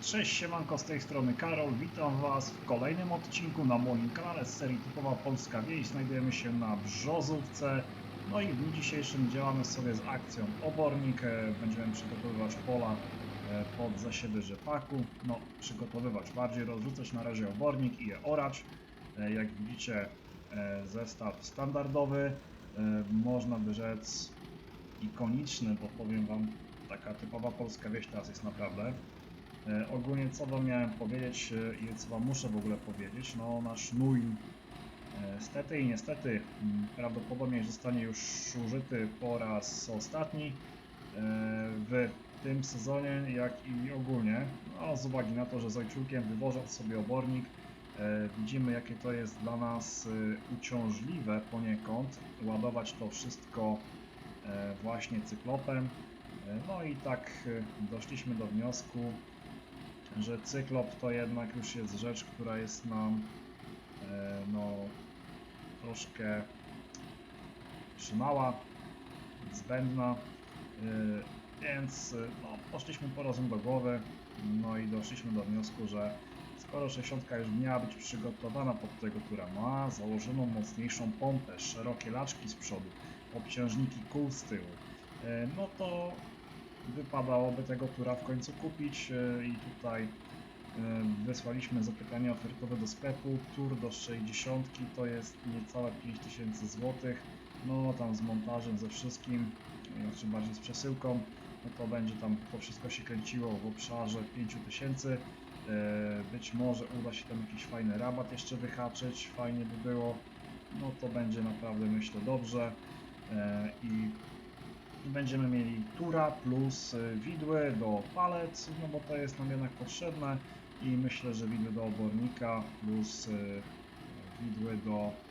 Cześć, siemanko, z tej strony Karol. Witam Was w kolejnym odcinku na moim kanale z serii Typowa Polska Wieś. Znajdujemy się na Brzozówce. No i w dniu dzisiejszym działamy sobie z akcją Obornik. E, Będziemy przygotowywać pola e, pod zasiewy rzepaku. No, przygotowywać, bardziej rozrzucać na razie obornik i je orać. E, Jak widzicie, zestaw standardowy. Można by rzec ikoniczny, bo powiem Wam, taka typowa polska wieś teraz jest naprawdę. E, ogólnie co wam miałem powiedzieć e, i co wam muszę w ogóle powiedzieć, no nasz nój e, stety i niestety m, prawdopodobnie zostanie już użyty po raz ostatni e, w tym sezonie, jak i ogólnie, no, z uwagi na to, że z ojczulkiem wywożąc sobie obornik widzimy jakie to jest dla nas uciążliwe poniekąd ładować to wszystko właśnie cyklopem. No i tak doszliśmy do wniosku, że cyklop to jednak już jest rzecz, która jest nam e, no troszkę przymała, zbędna, e, więc no, poszliśmy po rozum do głowy, no i doszliśmy do wniosku, że skoro 60 już miała być przygotowana pod tego, która ma założoną mocniejszą pompę, szerokie laczki z przodu, obciążniki kół z tyłu, e, no to wypadałoby tego tura w końcu kupić e, i tutaj e, wysłaliśmy zapytanie ofertowe do sklepu. Tur do 60 to jest niecałe 5000 zł. No tam z montażem, ze wszystkim, znaczy bardziej z przesyłką, no to będzie tam to wszystko się kręciło w obszarze 5000. E, Być może uda się tam jakiś fajny rabat jeszcze wyhaczyć, fajnie by było. No to będzie naprawdę myślę dobrze. E, I i będziemy mieli tura plus y, widły do palet, no bo to jest nam jednak potrzebne i myślę, że widły do obornika plus y, widły do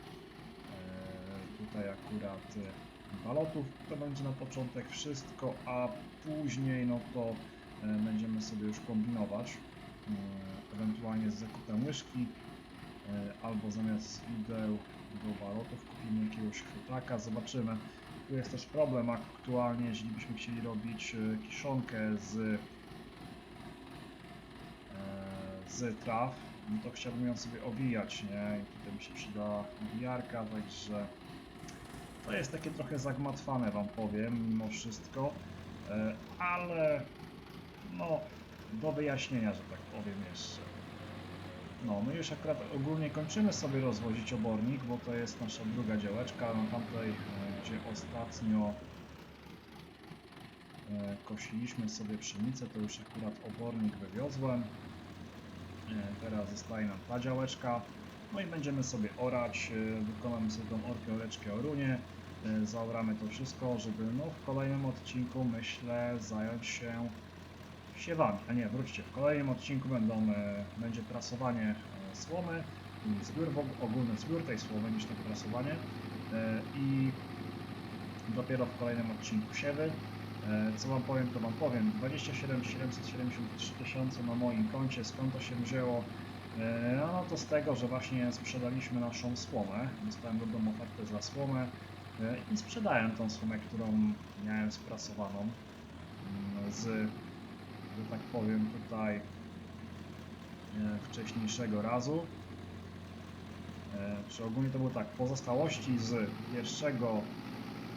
e, tutaj akurat y, balotów. To będzie na początek wszystko, a później no to e, będziemy sobie już kombinować, ewentualnie z zakupem łyżki e, albo zamiast wideł do balotów kupimy jakiegoś chwytaka, zobaczymy. Tu jest też problem aktualnie, jeżeli byśmy chcieli robić e, kiszonkę z, e, z traw, no to chciałbym ją sobie owijać, nie? I tutaj mi się przyda owijarka, także to jest takie trochę zagmatwane wam powiem, mimo wszystko, e, ale no do wyjaśnienia, że tak powiem jeszcze. No, my już akurat ogólnie kończymy sobie rozwozić obornik, bo to jest nasza druga działeczka, na tamtej, gdzie ostatnio e, kosiliśmy sobie pszenicę, to już akurat obornik wywiozłem. E, Teraz zostaje nam ta działeczka. No i będziemy sobie orać, e, wykonamy sobie tą orkę, oreczkę, orunie, zaoramy to wszystko, żeby no, w kolejnym odcinku myślę zająć się siewami. A nie, wróćcie, w kolejnym odcinku będą, będzie prasowanie słomy zbiór, ogólny zbiór tej słomy niż tylko prasowanie i dopiero w kolejnym odcinku siewy. E, Co Wam powiem, to Wam powiem. 27 773 tysiące na moim koncie. Skąd to się wzięło? E, No to z tego, że właśnie sprzedaliśmy naszą słomę. Dostałem do domu ofertę za słomę e, i sprzedałem tą słomę, którą miałem sprasowaną mm, z że tak powiem, tutaj wcześniejszego razu. Czy ogólnie to było tak, pozostałości z pierwszego,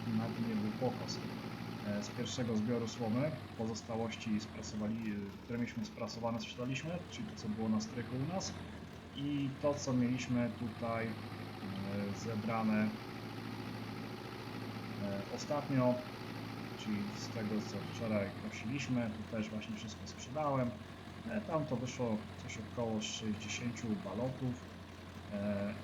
nawet nie był pokos, e, z pierwszego zbioru słomy, pozostałości sprasowali, e, które mieliśmy sprasowane, sprzedaliśmy, czyli to co było na strychu u nas i to co mieliśmy tutaj e, zebrane ostatnio, czyli z tego co wczoraj kosiliśmy, tu też właśnie wszystko sprzedałem. Tam to wyszło coś około 60 balotów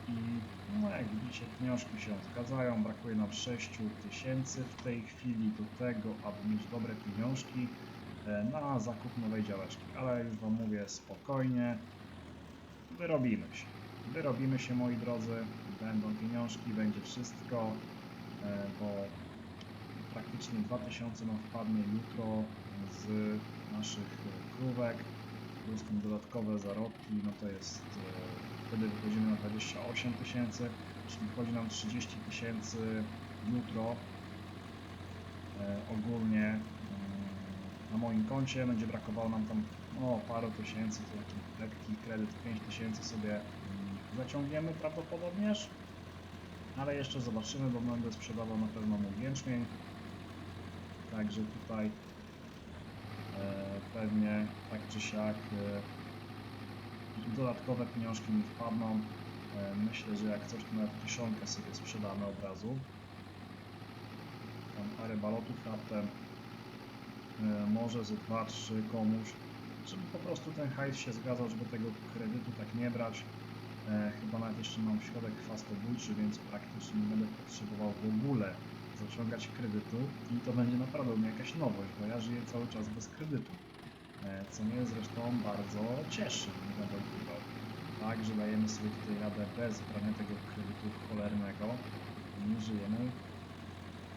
i no jak widzicie pieniążki się zgadzają, brakuje nam 6 tysięcy w tej chwili do tego, aby mieć dobre pieniążki e, na zakup nowej działeczki, ale już Wam mówię spokojnie, wyrobimy się. Wyrobimy się moi drodzy, będą pieniążki, będzie wszystko, e, bo praktycznie 2000 nam wpadnie jutro z naszych e, krówek, plus dodatkowe zarobki, no to jest, e, wtedy wychodzimy na 28 tysięcy, czyli wchodzi nam 30 tysięcy jutro e, ogólnie mm, na moim koncie, będzie brakowało nam tam no, o paru tysięcy, to taki lekki kredyt 5 tysięcy sobie mm, zaciągniemy prawdopodobnież. Ale jeszcze zobaczymy, bo będę sprzedawał na pewno mój jęczmień. Także tutaj e, pewnie tak czy siak e, dodatkowe pieniążki mi wpadną. E, myślę, że jak coś to nawet kiszonkę sobie sprzedamy od razu. Tam parę balotów raptem. E, może ze 2-3 komuś. Żeby po prostu ten hajs się zgadzał, żeby tego kredytu tak nie brać. E, chyba nawet jeszcze mam środek chwastobójczy, więc praktycznie nie będę potrzebował w ogóle zaciągać kredytu i to będzie naprawdę jakaś nowość, bo ja żyję cały czas bez kredytu. E, co mnie zresztą bardzo cieszy, nie będę ukrywał. Tak, że dajemy sobie tutaj radę bez brania tego kredytu cholernego i żyjemy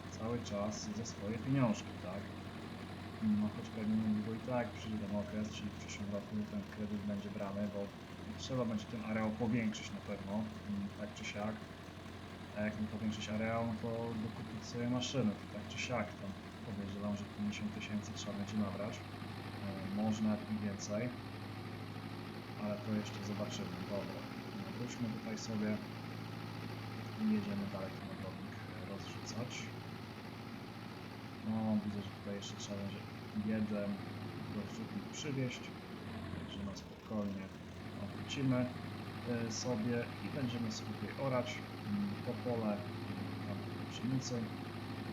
cały czas ze swoje pieniążki, tak? No choć pewnie niedługo i tak przyjdzie ten okres, czyli w przyszłym roku ten kredyt będzie brany, bo trzeba będzie ten areał powiększyć na pewno, mm, tak czy siak. A jak nie powiększyć areał, no to dokupić sobie maszyny, tak czy siak, tam podejrzewam, że 50 tysięcy trzeba będzie nabrać, może nawet i więcej, ale to jeszcze zobaczymy, dobra. No, wróćmy tutaj sobie i jedziemy dalej ten ogrodnik e, rozrzucać. No, widzę, że tutaj jeszcze trzeba będzie jeden rozrzutnik przywieźć, także na spokojnie obrócimy e, sobie i będziemy sobie tutaj orać mm, po pole tam pszenicy,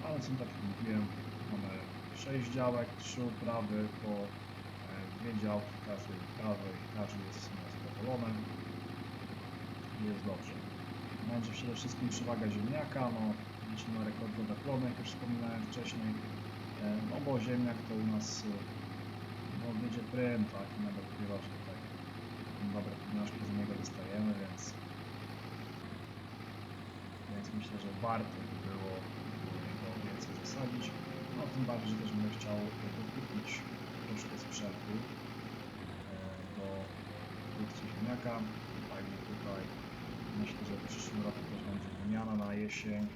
ale są tak jak mówiłem, mamy 6 działek, 3 uprawy po e, dwie działki każdej uprawy i każdy jest zadowolony i jest dobrze. Będzie przede wszystkim przewaga ziemniaka, no liczymy na rekordowe plony, jak już wspominałem wcześniej, E, no bo ziemniak to u nas e, no wiedzie prym, tak, i nawet że tutaj dobre pieniążki z niego dostajemy, więc więc myślę, że warto by było go więcej zasadzić. Tym bardziej, też będę chciał dokupić troszkę sprzętu e, do produkcji ziemniaka. Także tutaj myślę, że w przyszłym roku też będzie wymiana na jesień.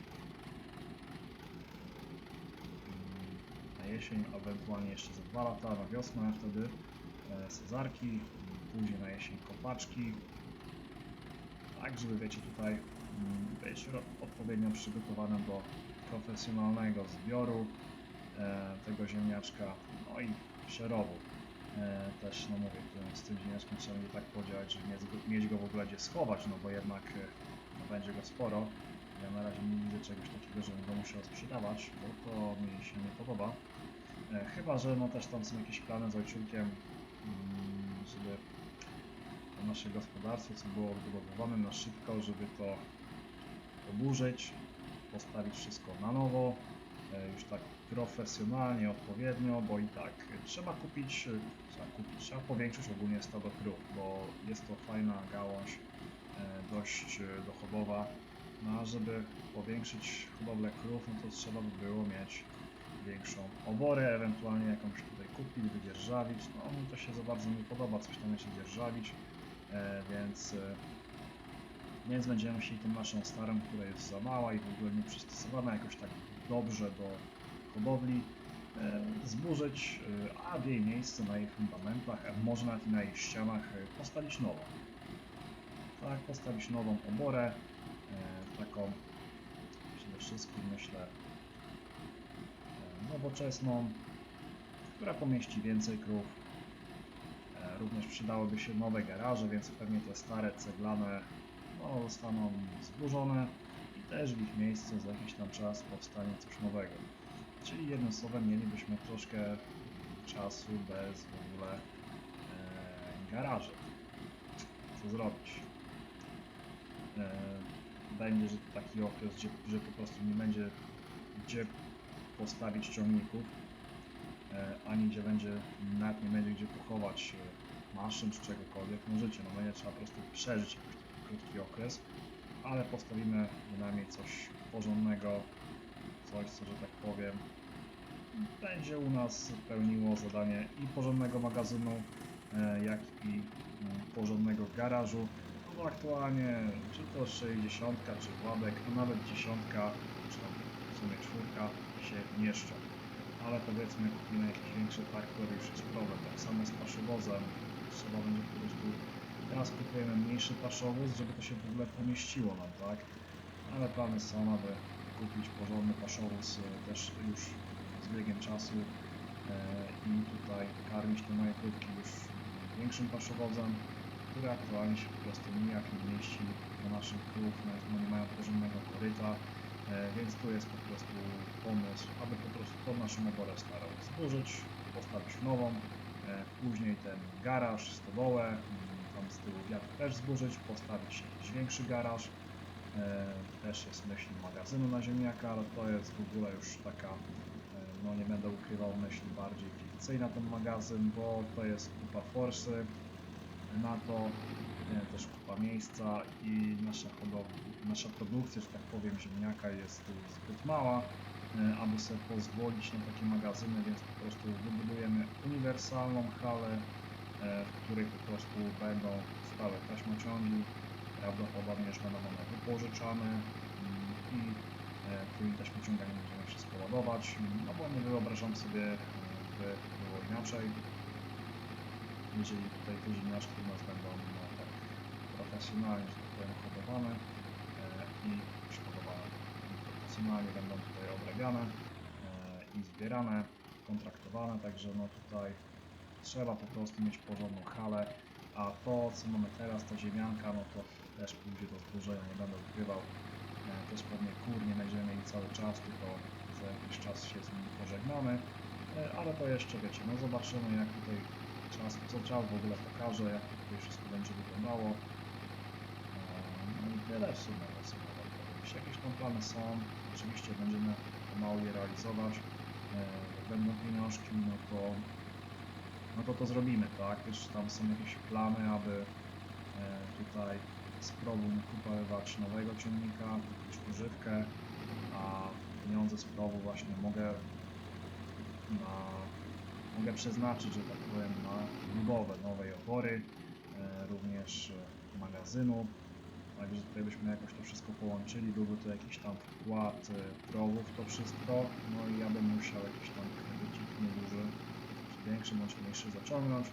Mm, Na jesień, ewentualnie jeszcze za dwa lata, na wiosnę wtedy e, sezarki, później na jesień kopaczki. Tak, żeby wiecie tutaj mm, być odpowiednio przygotowanym do profesjonalnego zbioru tego ziemniaczka, no i przerobu. E, też, no mówię, z tym ziemniaczkiem trzeba będzie tak podziałać, żeby mieć go, w ogóle gdzie schować, no bo jednak e, no, będzie go sporo. Ja na razie nie widzę czegoś takiego, żebym go musiał sprzedawać, bo to mi się nie podoba. E, chyba, że no też tam są jakieś plany z ojczulkiem, mm, żeby to nasze gospodarstwo, co było odbudowywane na szybko, żeby to oburzyć, postawić wszystko na nowo, e, już tak profesjonalnie, odpowiednio, bo i tak trzeba kupić, e, trzeba kupić, trzeba powiększyć ogólnie stado krów, bo jest to fajna gałąź, e, dość e, dochodowa, no a żeby powiększyć hodowlę krów, no to trzeba by było mieć większą oborę, ewentualnie jakąś tutaj kupić, wydzierżawić, no mi to się za bardzo nie podoba, coś tam jeszcze dzierżawić, e, więc e, więc będziemy musieli tą naszą starą, która jest za mała i w ogóle nie przystosowana jakoś tak dobrze do hodowli, e, zburzyć, e, a w jej miejsce na jej fundamentach, a może nawet i na jej ścianach e, postawić nową. Tak, postawić nową oborę, e, taką przede wszystkim myślę e, nowoczesną, która pomieści więcej krów. E, Również przydałyby się nowe garaże, więc pewnie te stare ceglane no, zostaną zburzone też w ich miejsce za jakiś tam czas powstanie coś nowego. Czyli jednym słowem mielibyśmy troszkę czasu bez w ogóle e, garaży. Co zrobić? E, będzie że taki okres, gdzie, że po prostu nie będzie gdzie postawić ciągników, e, ani gdzie będzie, nawet nie będzie gdzie pochować e, maszyn czy czegokolwiek. No życie, no będzie trzeba po prostu przeżyć jakiś taki krótki okres, ale postawimy bynajmniej coś porządnego, coś, co, że tak powiem, będzie u nas pełniło zadanie i porządnego magazynu, e, jak i mm, porządnego garażu. No aktualnie, czy to 60, czy Władek, a nawet dziesiątka, czy tam w sumie czwórka się mieszczą. ale powiedzmy kupimy jakiś większy traktor już jest problem. Tak samo z paszowozem. Trzeba będzie po prostu teraz kupujemy mniejszy paszowóz, żeby to się w ogóle pomieściło nam, tak? Ale plany są, aby kupić porządny paszowóz e, też już z biegiem czasu e, i tutaj karmić te moje krówki już większym paszowozem, który aktualnie się po prostu nijak nie mieści do naszych krów, no nie mają porządnego koryta, e, więc tu jest po prostu pomysł, aby po prostu tą naszą oborę starą zburzyć, postawić nową, później ten garaż, stodołę, z tyłu wiatr też zburzyć, postawić jakiś większy garaż, e, też jest myśl magazynu na ziemniaka, ale to jest w ogóle już taka, e, no nie będę ukrywał myśl bardziej fikcyjna ten magazyn, bo to jest kupa forsy na to, e, też kupa miejsca i nasza nasza produkcja, że tak powiem, ziemniaka jest zbyt mała, aby sobie pozwolić na takie magazyny, więc po prostu wybudujemy uniwersalną halę, w której po prostu będą stałe taśmociągi, prawdopodobnie już będą one wypożyczane mm, i e, tymi taśmociągami będziemy wszystko ładować, no bo nie wyobrażam sobie, e, by było inaczej. Jeżeli tutaj te ziemniaczki u nas będą no, tak profesjonalnie, że tak powiem, hodowane e, i i profesjonalnie będą tutaj obrabiane e, i zbierane, kontraktowane, także no tutaj trzeba po prostu mieć porządną halę, a to co mamy teraz, ta ziemianka, no to też pójdzie do zburzenia, nie będę ukrywał, e, też pewnie kur nie będziemy mieli cały czas, tylko za jakiś czas się z nimi pożegnamy, e, ale to jeszcze wiecie, no zobaczymy jak tutaj czas, co czas w ogóle pokaże, jak tutaj wszystko będzie wyglądało. Eee, No i tyle w sumie na sumie wam powiem. Jeśli jakieś tam plany są, oczywiście będziemy pomału je realizować. Będą pieniążki, no to, no to to zrobimy, tak? Też tam są jakieś plany, aby eee, tutaj progu kupować nowego ciągnika, kupić używkę, a pieniądze z progu właśnie mogę na mogę przeznaczyć, że tak powiem, na budowę nowej opory, e, również e, magazynu. Także tutaj byśmy jakoś to wszystko połączyli, byłby to jakiś tam wkład e, progu w to wszystko, no i ja bym musiał jakiś tam kredycik nieduży, większy bądź mniejszy zaciągnąć,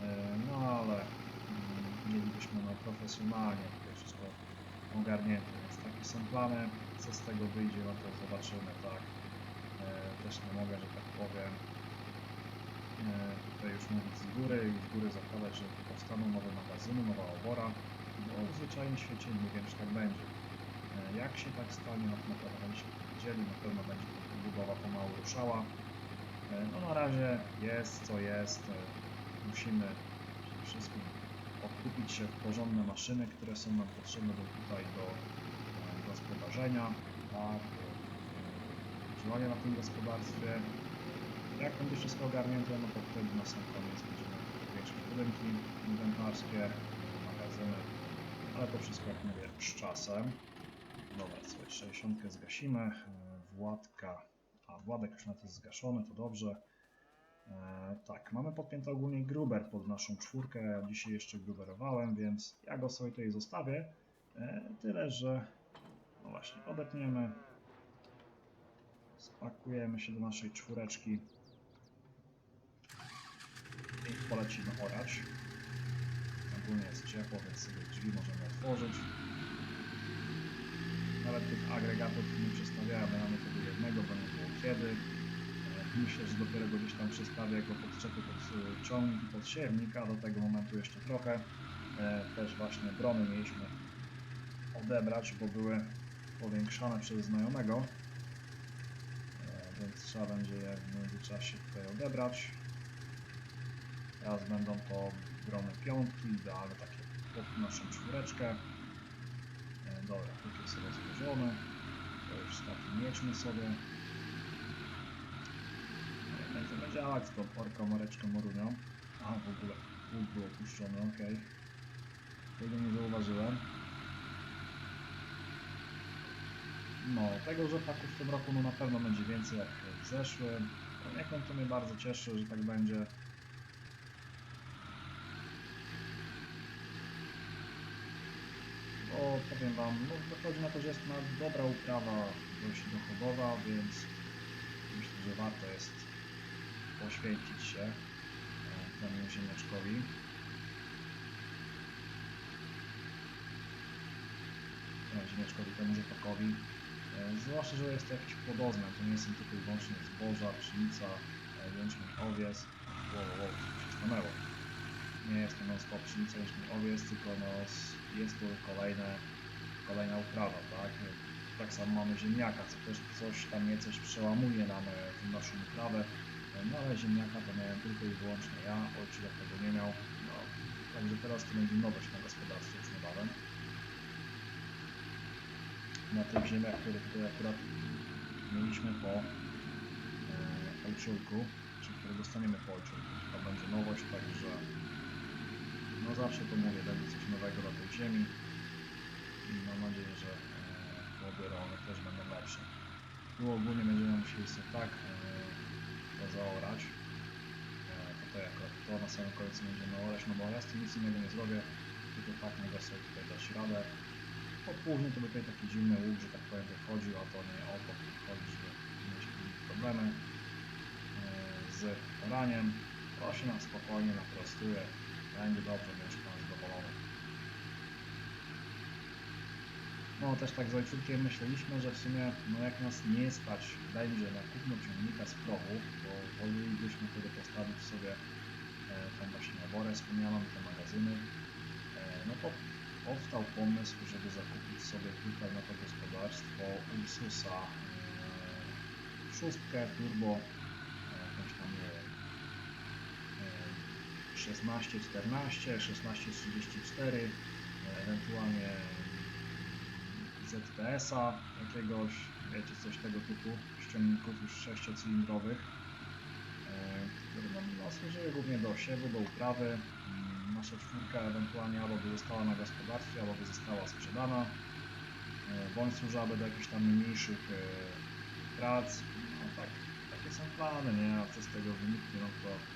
E, no ale mm, mielibyśmy no profesjonalnie tutaj wszystko ogarnięte, więc takie są plany, co z tego wyjdzie, no to zobaczymy, tak. E, Też nie mogę, że tak powiem, e, tutaj już mówić z góry i z góry zakładać, że powstaną nowe magazyny, nowa obora, bo w zwyczajnym świecie nie wiem, czy tak będzie. Jak się tak stanie, na pewno będziecie wiedzieli, na pewno będzie budowa pomału ruszała. No na razie jest co jest, e, musimy przede wszystkim odkupić się w porządne maszyny, które są nam potrzebne do, tutaj do e, gospodarzenia, tak, do e, na tym gospodarstwie. Jak będzie wszystko ogarnięte, no to wtedy na sam koniec będziemy zwiększać budynki inwentarskie, magazyny, ale to wszystko jak mówię z czasem. Dobra, sobie 60 zgasimy, Władka, Władek już na to jest zgaszony, to dobrze. E, tak, mamy podpięty ogólnie gruber pod naszą czwórkę, dzisiaj jeszcze gruberowałem, więc ja go sobie tutaj zostawię. E, tyle, że no właśnie, odetniemy, spakujemy się do naszej czwóreczki i polecimy orać. Ogólnie jest ciepło, więc sobie drzwi możemy otworzyć. Nawet tych agregatów nie przestawiałem, bo mamy tego jednego, bo kiedy. E, Myślę, że dopiero go gdzieś tam przestawię jako podczepię pod e, ciągnik i pod siewnik, a do tego momentu jeszcze trochę. E, Też właśnie brony mieliśmy odebrać, bo były powiększane przez znajomego. Więc trzeba będzie je w międzyczasie tutaj odebrać. Teraz będą to brony piątki, idealne takie pod naszą czwóreczkę. Dobra, tu jest rozłożone. To już taki mieczmy sobie. To działać z tą orką, moreczką, morunią. A, w ogóle łuk był opuszczony, ok. Tego nie zauważyłem. No, tego rzepaku w tym roku no na pewno będzie więcej jak w zeszłym. Poniekąd to mnie bardzo cieszy, że tak będzie. Bo powiem wam, no wychodzi na to, że jest na dobra uprawa dość dochodowa, więc myślę, Także warto jest poświęcić się e, temu ziemniaczkowi. e, ziemniaczkowi, temu rzepakowi. E, Zwłaszcza, że jest to jakiś płodozmian, to nie są tylko i wyłącznie zboża, pszenica, jęczmień, owiec. Wow, wow, się stanęło. Nie jest to non-stop pszenica, jęczmień, owiec, tylko no, jest to kolejne, kolejna uprawa, tak? Tak samo mamy ziemniaka, co też coś tam nie coś przełamuje nam tę naszą uprawę. No ale ziemniaka to miałem tylko i wyłącznie ja, ojciec tego nie miał. No, także teraz to będzie nowość na gospodarstwie już niebawem na tych ziemiach, które tutaj akurat mieliśmy po e, ojczulku, czy które dostaniemy po ojczulku. To będzie nowość, także no zawsze to mówię, będzie coś nowego dla tej ziemi i mam nadzieję, że e, płody rolne też będą lepsze. Tu ogólnie będziemy musieli sobie tak e, to zaorać. E, tutaj akurat to na samym końcu będziemy orać, no bo ja z tym nic innego nie zrobię, tylko tak mogę sobie tutaj dać radę. Po później to tutaj taki zimny łuk, że tak powiem, wychodził, a to nie o to chodzi, żeby mieć problemy e, z oraniem. To się nam spokojnie naprostuje. Będzie dobrze, będzie pan zadowolony. No też tak z ojcówkiem myśleliśmy, że w sumie no jak nas nie stać będzie na kupno ciągnika z prowu, to wolelibyśmy wtedy postawić sobie e, tam właśnie oborę wspomnianą, te magazyny. E, no to powstał pomysł, żeby zakupić sobie tutaj na to gospodarstwo Ursusa e, szóstkę turbo, e, jakąś tam nie wiem, e, 1614, 1634, e, ewentualnie ZPS-a jakiegoś, wiecie, coś tego typu, ściągników już sześciocylindrowych, e, które no, no, służyły głównie do siewu, do uprawy. Mm, Nasza czwórka ewentualnie albo by została na gospodarstwie, albo by została sprzedana, e, bądź służyłaby do jakichś tam mniejszych e, prac. No tak, takie są plany, nie? A co z tego wyniknie, no to,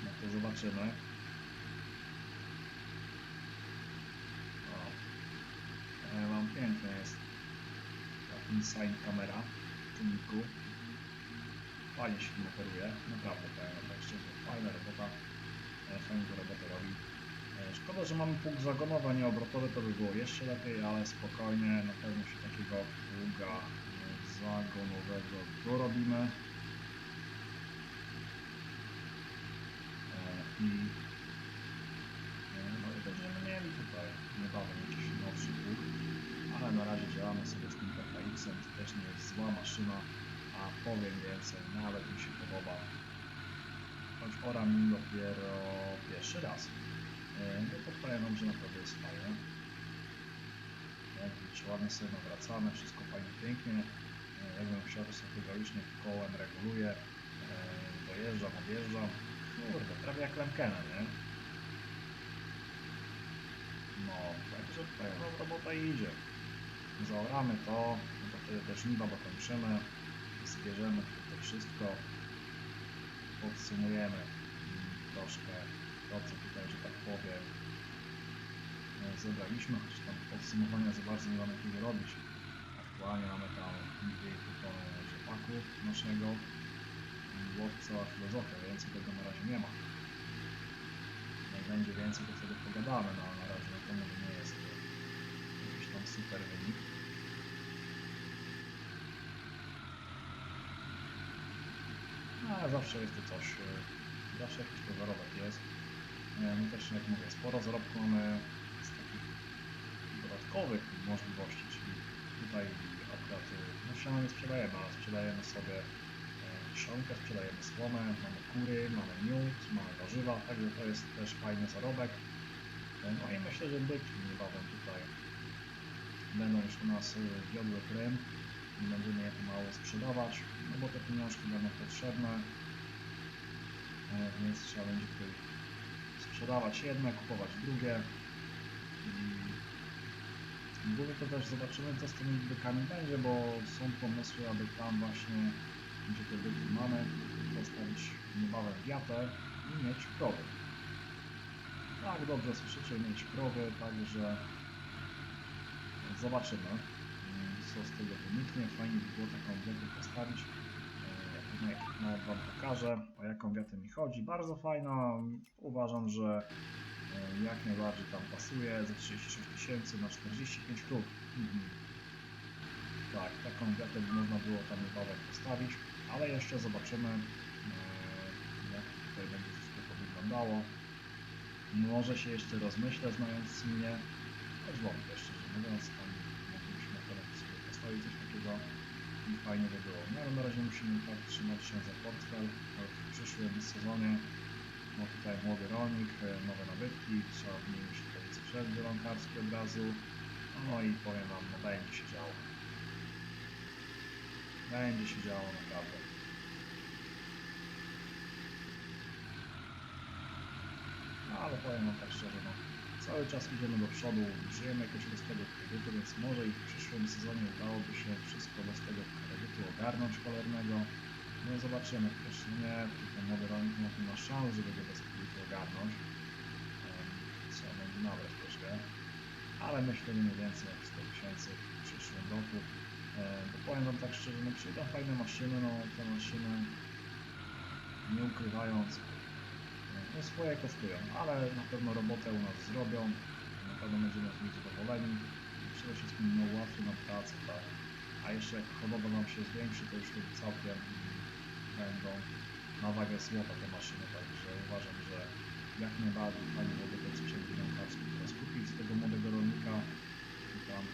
no to zobaczymy. O, e, mam piękna jest ta inside kamera w czujniku. Fajnie się tym operuje, naprawdę powiem tak szczerze, fajna robota, e, fajnie to robotę robi. E, Szkoda, że mamy punkt zagonowy, a nie obrotowy, to by było jeszcze lepiej, ale spokojnie, na pewno się takiego pługa e, zagonowego dorobimy. I e, no i będziemy mieli tutaj niebawem jakiś nowszy pług, ale na razie działamy sobie z tym PKX-em, to też nie jest zła maszyna, a powiem więcej, nawet mi się podoba. Choć ora mi dopiero pierwszy raz. E, No to powiem wam, że naprawdę jest fajne. Jak widzicie, ładnie sobie nawracamy, wszystko fajnie, pięknie. E, Jakbym chciał, to sobie hydraulicznie kołem reguluję, e, dojeżdżam, odjeżdżam. Kurde, prawie jak Lemkena, nie? No, także powiem wam, robota idzie. Zaoramy to, no to wtedy też niba dokończymy, zbierzemy to wszystko, podsumujemy troszkę to, co tutaj, że tak powiem, e, zebraliśmy, choć tam podsumowania za bardzo nie mamy kiedy robić. Aktualnie mamy tam 2,5 tony rzepaku naszego łowca filozofia, więcej tego na razie nie ma. Jak będzie więcej, to wtedy pogadamy, no na razie no to nie jest super wynik. No ale zawsze jest to coś, e, zawsze jakiś towarowek jest. E, My też, jak mówię, sporo zarobku mamy z takich dodatkowych możliwości, czyli tutaj akurat e, no siano nie sprzedajemy, ale sprzedajemy sobie kiszonkę, sprzedajemy słomę, mamy kury, mamy miód, mamy warzywa, także to jest też fajny zarobek. No i myślę, że byki niebawem tutaj będą już u nas e, wiodły prym i będziemy je pomału sprzedawać, no bo te pieniążki będą potrzebne, e, więc trzeba będzie tutaj sprzedawać jedne, kupować drugie i głównie to też zobaczymy co z tymi bykami będzie, bo są pomysły, aby tam właśnie, gdzie te byki mamy, postawić niebawem wiatę i mieć krowy. Tak, dobrze słyszycie, mieć krowy, także zobaczymy. mm, co z tego wyniknie. Fajnie by było taką wiatę postawić. Nawet Wam pokażę, o jaką wiatę mi chodzi. Bardzo fajna. Uważam, że e, jak najbardziej tam pasuje. Za 36 tysięcy na 45 krów. Mhm. Tak, taką wiatę by można było tam niebawem postawić, ale jeszcze zobaczymy, e, jak tutaj będzie wszystko wyglądało. Może się jeszcze rozmyślę, znając mnie, choć wątpię szczerze mówiąc, tam moglibyśmy teraz sobie postawić coś takiego i fajnie by było. No ale na razie musimy tak trzymać się za portfel, ale w przyszłym sezonie no tutaj młody rolnik, e, nowe nabytki, trzeba wymienić tutaj sprzęt rolkarski od razu, no i powiem Wam, no będzie się działo. Będzie się działo naprawdę. No ale powiem wam tak szczerze, no cały czas idziemy do przodu, żyjemy jakoś bez tego kredytu, więc może i w przyszłym sezonie udałoby się wszystko bez tego kredytu ogarnąć cholernego. No zobaczymy, też nie, ten młody rolnik no, nie ma szans, żeby go bez kredytu ogarnąć. Em, Trzeba będzie nabrać troszkę, ale myślę mniej więcej jak 100 tysięcy w przyszłym roku. Bo powiem wam tak szczerze, no przyjdą fajne maszyny, no te maszyny nie ukrywając, no swoje kosztują, ale na pewno robotę u nas zrobią, na pewno będziemy z nich zadowoleni. Przede wszystkim nie ułatwi nam pracę, tak. A jeszcze jak hodowla nam się zwiększy, to już wtedy całkiem będą na wagę złota te maszyny, także uważam, że jak najbardziej fajnie byłoby ten sprzęt pielęgnacyjny teraz kupić z tego młodego rolnika i tam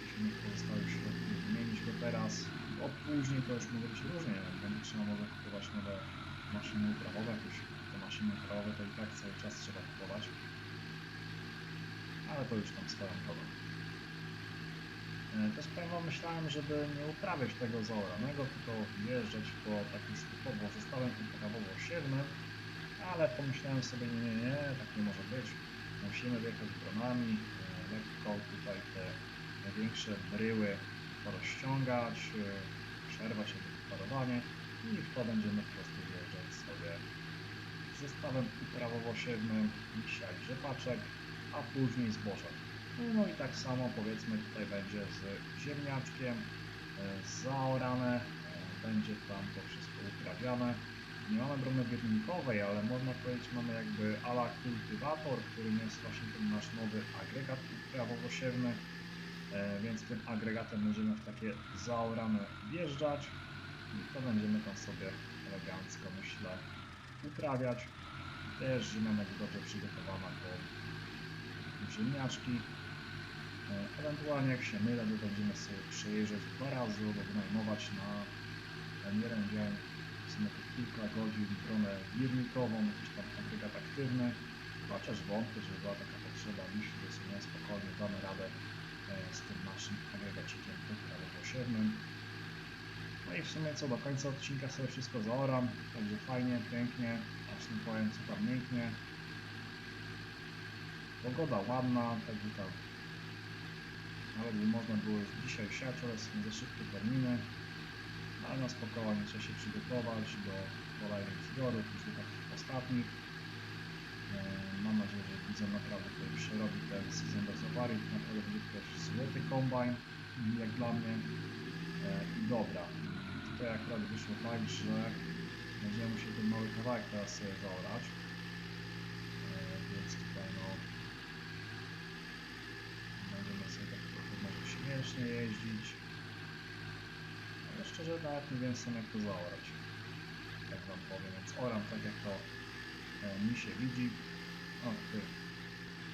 jeśli nie pozostały środki wymienić go teraz, bo później to już może być różnie, będzie trzeba może kupować nowe maszyny uprawowe, jakieś maszyny uprawowe to i tak cały czas trzeba kupować, ale to już tam swoją drogą. E, Też wam, myślałem, żeby nie uprawiać tego zaoranego, tylko wjeżdżać po takim typowo zestawem uprawowo-siewnym, ale pomyślałem sobie, nie, nie, nie, tak nie może być. Musimy wjechać dronami, e, lekko tutaj te największe bryły porozciągać, e, przerwać jakby parowanie i w to będziemy po prostu zestawem uprawowo-siewnym i siać rzepaczek, a później zboże. No i tak samo powiedzmy tutaj będzie z ziemniaczkiem, e, zaorane, e, będzie tam to wszystko uprawiane. Nie mamy brony biednikowej, ale można powiedzieć mamy jakby ala kultywator, którym jest właśnie ten nasz nowy agregat uprawowo-siewny, e, więc tym agregatem będziemy w takie zaorane wjeżdżać i to będziemy tam sobie elegancko myślę uprawiać. Też będzie dobrze przygotowana pod ziemniaczki. E, Ewentualnie jak się mylę, to będziemy sobie przejeżdżać dwa razy, albo wynajmować na ten jeden dzień, w sumie kilka godzin, stronę wirnikową, jakiś tam agregat aktywny, chociaż wątpię, żeby była taka potrzeba, myślę, że sobie spokojnie damy radę e, z tym naszym agregacikiem uprawowo-siewnym. No i w sumie co, do końca odcinka sobie wszystko zaoram, także fajnie, pięknie, aż nie powiem co tam mięknie. Pogoda ładna, także tam nawet by można było już dzisiaj siać, ale są za szybkie terminy. Ale na spokojnie trzeba się przygotować do kolejnych zbiorów, już do takich ostatnich. E, Mam nadzieję, że widzę naprawdę tutaj przerobi ten sezon bez awarii. Naprawdę będzie też złoty kombajn, jak dla mnie. E, I dobra, tutaj akurat wyszło tak, że będziemy musieli ten mały kawałek teraz sobie zaorać. E, Więc tutaj no będziemy sobie tak trochę może śmiesznie jeździć. Ale szczerze nawet nie wiem sam jak to zaorać. Jak wam powiem, więc oram tak jak to e, mi się widzi. O, ty.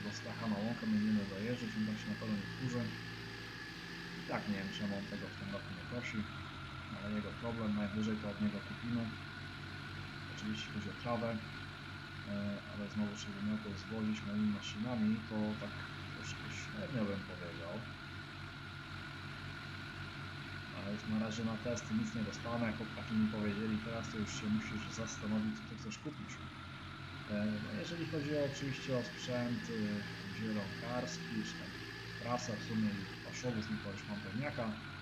Do Stacha na łąkę będziemy dojeżdżać, on tak się na pewno nie wkurzy. Tak nie wiem czemu on tego w tym roku nie prosi, ale jego problem, najwyżej to od niego kupimy. Oczywiście chodzi o trawę, e, ale znowu miał to zwozić moimi maszynami, to tak troszkę średnio bym powiedział. Ale już na razie na testy nic nie dostanę, chłopaki mi powiedzieli, teraz to już się musisz zastanowić, co chcesz kupić. E, No jeżeli chodzi oczywiście o sprzęt y, zielonkarski, czy tam prasa w sumie i paszowóz, nie mam pewniaka, e,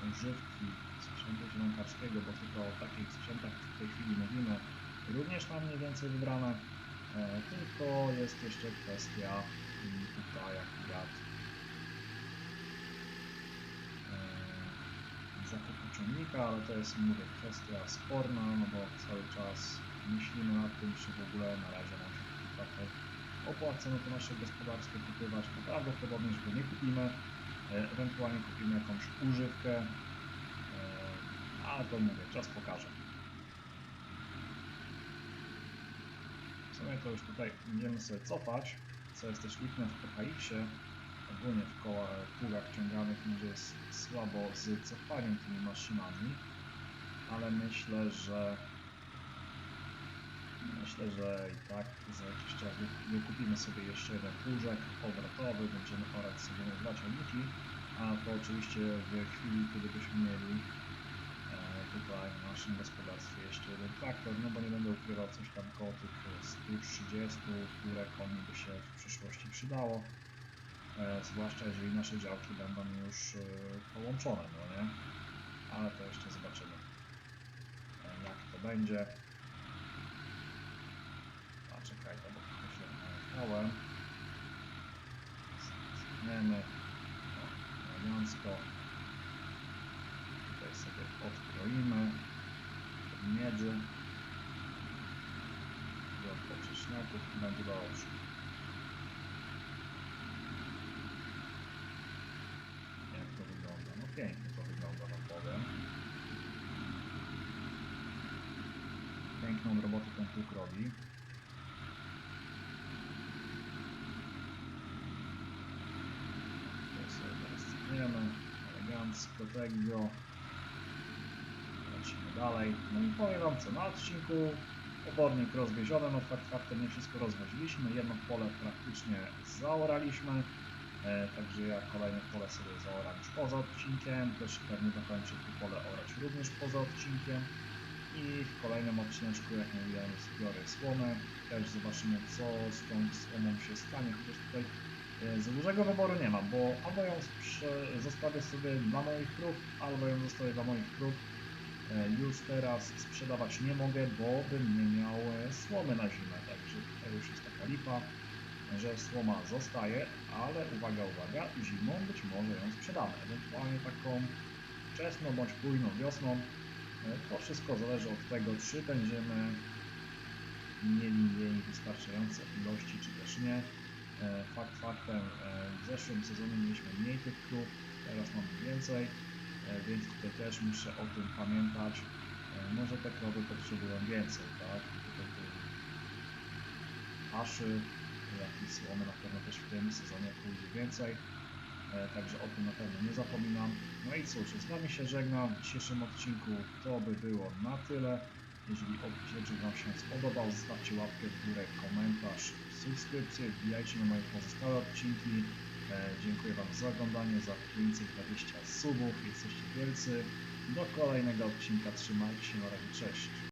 używki sprzętu zielonkarskiego, bo tylko o takich sprzętach w tej chwili mówimy, również mam mniej więcej wybrane, e, tylko jest jeszcze kwestia tutaj akurat zakupu ciągnika, ale to jest, mówię, kwestia sporna, no bo cały czas myślimy nad tym, czy w ogóle na razie nam się traktor opłaca na to nasze gospodarstwo kupywać. Prawdopodobnie, że go nie kupimy, e, ewentualnie kupimy jakąś używkę, e, ale to mówię, czas pokaże. W sumie to już tutaj będziemy sobie cofać, co jest też lipne w PKX-ie, ogólnie w koła, pługach ciąganych jest słabo z cofaniem tymi maszynami, ale myślę, że myślę, że i tak za jakiś czas wy- wykupimy sobie jeszcze jeden płużek obrotowy, będziemy orać sobie na dwa a to oczywiście w chwili, kiedy byśmy mieli e, tutaj w naszym gospodarstwie jeszcze jeden traktor, no bo nie będę ukrywał coś tam koło tych 130, które koni by się w przyszłości przydało. E, zwłaszcza jeżeli nasze działki będą już e, połączone, no nie? Ale to jeszcze zobaczymy, jak to będzie. A czekaj, to bo trochę się najechałem. Zmieniamy. Tutaj sobie odkroimy miedzy do poprzeczniaków i będzie dobrze. Jak to wygląda? No pięknie to wygląda, wam powiem. Piękną robotę ten pług robi. To sobie cofniemy. Elegancko tego. Lecimy dalej. No i powiem wam co, na odcinku obornik rozwieziony, no fakt faktem nie wszystko rozwoziliśmy, jedno pole praktycznie zaoraliśmy, e, także ja kolejne pole sobie zaoram już poza odcinkiem, też pewnie dokończę to pole orać również poza odcinkiem i w kolejnym odcineczku, jak mówiłem, zbiorę słomę, też zobaczymy co z tą słomą się stanie, chociaż tutaj za dużego wyboru nie mam, bo albo ją zostawię sobie dla moich krów, albo ją zostawię dla moich krów, E, już teraz sprzedawać nie mogę, bo bym nie miał e, słomy na zimę, także tutaj już jest taka lipa, że słoma zostaje, ale uwaga, uwaga, zimą być może ją sprzedamy, ewentualnie taką wczesną bądź późną wiosną. E, To wszystko zależy od tego, czy będziemy mieli jej wystarczające ilości, czy też nie. E, Fakt faktem, e, w zeszłym sezonie mieliśmy mniej tych krów, teraz mamy więcej. E, więc tutaj też muszę o tym pamiętać. Może te krowy potrzebują więcej, tak? Paszy, jak i słomy na pewno też w tym sezonie pójdzie więcej. Także o tym na pewno nie zapominam. No i cóż, z Wami się żegnam w dzisiejszym odcinku. To by było na tyle. Jeżeli odcinek Wam się spodobał, zostawcie łapkę w górę, komentarz, subskrypcję, wbijajcie na moje pozostałe odcinki. E, dziękuję Wam za oglądanie, za 520 subów, jesteście wielcy. Do kolejnego odcinka, trzymajcie się, na razie, cześć.